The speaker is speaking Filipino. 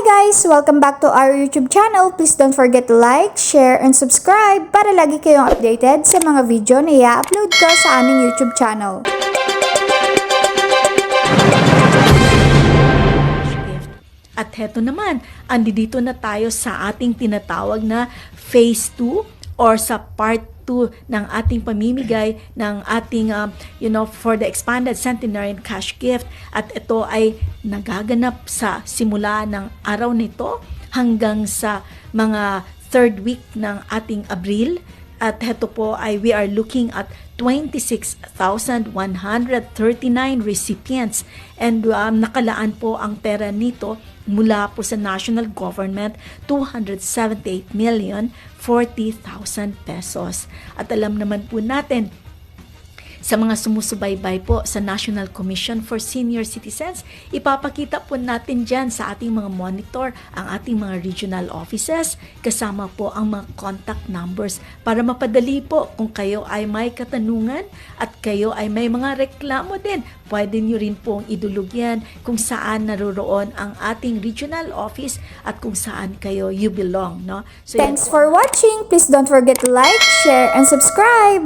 guys! Welcome back to our YouTube channel. Please don't forget to like, share, and subscribe para lagi kayong updated sa mga video na i-upload ko sa aming YouTube channel. At heto naman, andi dito na tayo sa ating tinatawag na phase 2 or sa part 2 ng ating pamimigay ng ating um, you know for the expanded centenarian cash gift. At ito ay nagaganap sa simula ng araw nito hanggang sa mga third week ng ating Abril at heto po ay we are looking at 26,139 recipients and um, nakalaan po ang pera nito mula po sa national government 278 million 40,000 pesos. At alam naman po natin sa mga sumusubaybay po sa National Commission for Senior Citizens, ipapakita po natin dyan sa ating mga monitor ang ating mga regional offices kasama po ang mga contact numbers para mapadali po kung kayo ay may katanungan at kayo ay may mga reklamo din. Pwede nyo rin pong idulog yan kung saan naroroon ang ating regional office at kung saan kayo you belong. No? So, Thanks for watching! Please don't forget to like, share, and subscribe!